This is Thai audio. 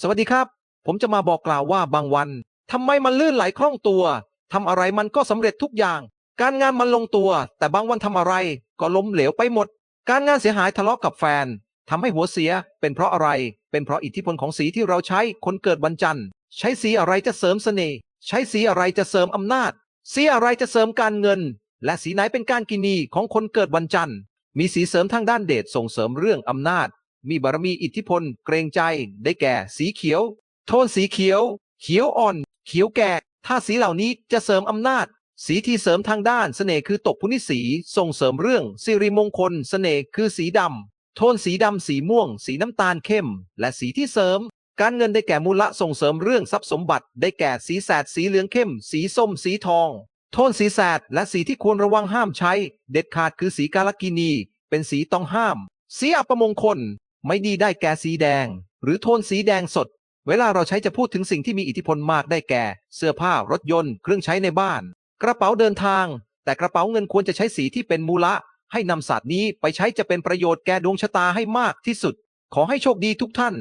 สวัสดีครับ ผมจะมาบอกกล่าวว่าบางวันทำไมมันลื่นไหลคล่องตัวทำอะไรมันก็สำเร็จทุกอย่าง การงานมันลงตัว แต่บางวันทำอะไรก็ล้มเหลวไปหมด การงานเสียหายทะเลาะกับแฟนทำให้หัวเสียเป็นเพราะอะไร เป็นเพราะอิทธิพลของสีที่เราใช้คนเกิดวันจันทร์ ใช้สีอะไรจะเสริมเสน่ห์ใช้สีอะไรจะเสริมอำนาจ สีอะไรจะเสริมการเงิน และสีไหนเป็นการกินีของคนเกิดวันจันทร์มีสีเสริมทางด้านเดชส่งเสริมเรื่องอำนาจ มีบารมีอิทธิพลเกรงใจ ได้แก่ สีเขียว โทนสีเขียว เขียวอ่อน เขียวแก่ถ้าสีเหล่านี้จะเสริมอำนาจ สีที่เสริมทางด้านเสน่ห์คือตกพุนิสีส่งเสริมเรื่องสิริมงคลเสน่ห์คือสีดำโทนสีดำสีม่วง สีน้ำตาลเข้ม และสีที่เสริม การเงินได้แก่มูลละส่งเสริมเรื่องทรัพย์สมบัติ ได้แก่สีแสดสีเหลืองเข้ม สีส้มสีทอง โทนสีแสดและสีที่ควรระวังห้ามใช้ เด็ดขาดคือสีกาลกินี เป็นสีต้องห้าม สีอัปมงคล ไม่ดีได้แก่สีแดง หรือโทนสีแดงสด เวลาเราใช้จะพูดถึงสิ่งที่มีอิทธิพลมากได้แก่ เสื้อผ้ารถยนต์ เครื่องใช้ในบ้าน กระเป๋าเดินทาง แต่กระเป๋าเงินควรจะใช้สีที่เป็นมูละ ให้นำศาสตร์นี้ไปใช้จะเป็นประโยชน์แก่ดวงชะตาให้มากที่สุด ขอให้โชคดีทุกท่าน